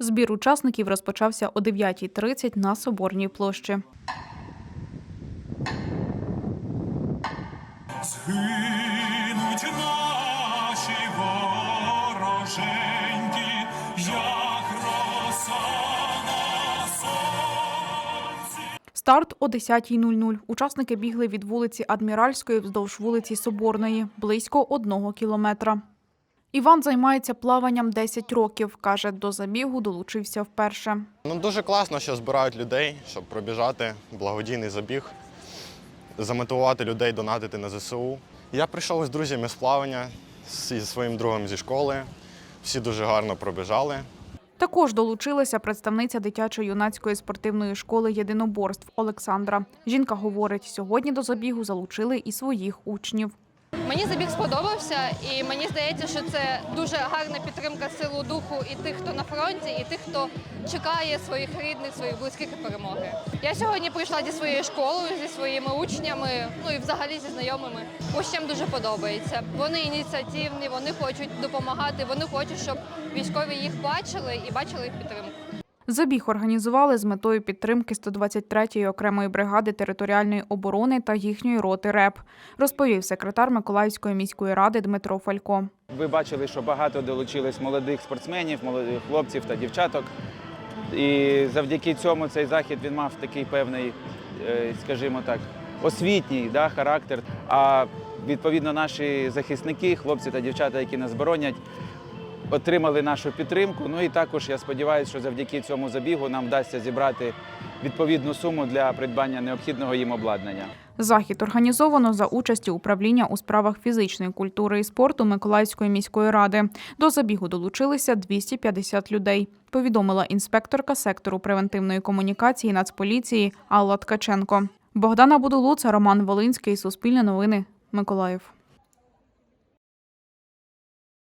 Збір учасників розпочався о 9.30 на Соборній площі. Згинуть наші вороженьки, як роса на сонці. Старт о 10.00. Учасники бігли від вулиці Адміральської вздовж вулиці Соборної, близько одного кілометра. Іван займається плаванням 10 років. Каже, до забігу долучився вперше. Ну, дуже класно, що збирають людей, щоб пробіжати благодійний забіг, замотивувати людей донатити на ЗСУ. Я прийшов із друзями з плавання, зі своїм другом зі школи. Всі дуже гарно пробіжали. Також долучилася представниця дитячо-юнацької спортивної школи єдиноборств Олександра. Жінка говорить, сьогодні до забігу залучили і своїх учнів. Мені забіг сподобався, і мені здається, що це дуже гарна підтримка силу духу і тих, хто на фронті, і тих, хто чекає своїх рідних, своїх близьких і перемоги. Я сьогодні прийшла зі своєю школою, зі своїми учнями, ну і взагалі зі знайомими. Учням дуже подобається. Вони ініціативні, вони хочуть допомагати, вони хочуть, щоб військові їх бачили і бачили їх підтримку. Забіг організували з метою підтримки 123-ї окремої бригади територіальної оборони та їхньої роти РЕП, розповів секретар Миколаївської міської ради Дмитро Фалько. Ви бачили, що багато долучились молодих спортсменів, молодих хлопців та дівчаток. І завдяки цьому цей захід він мав такий певний, е, скажімо так, освітній да, характер. А відповідно наші захисники, хлопці та дівчата, які нас боронять, отримали нашу підтримку. Ну і також я сподіваюся, що завдяки цьому забігу нам вдасться зібрати відповідну суму для придбання необхідного їм обладнання. Захід організовано за участі управління у справах фізичної культури і спорту Миколаївської міської ради. До забігу долучилися 250 людей. Повідомила інспекторка сектору превентивної комунікації Нацполіції Алла Ткаченко. Богдана Будулуца, Роман Волинський, Суспільне новини, Миколаїв.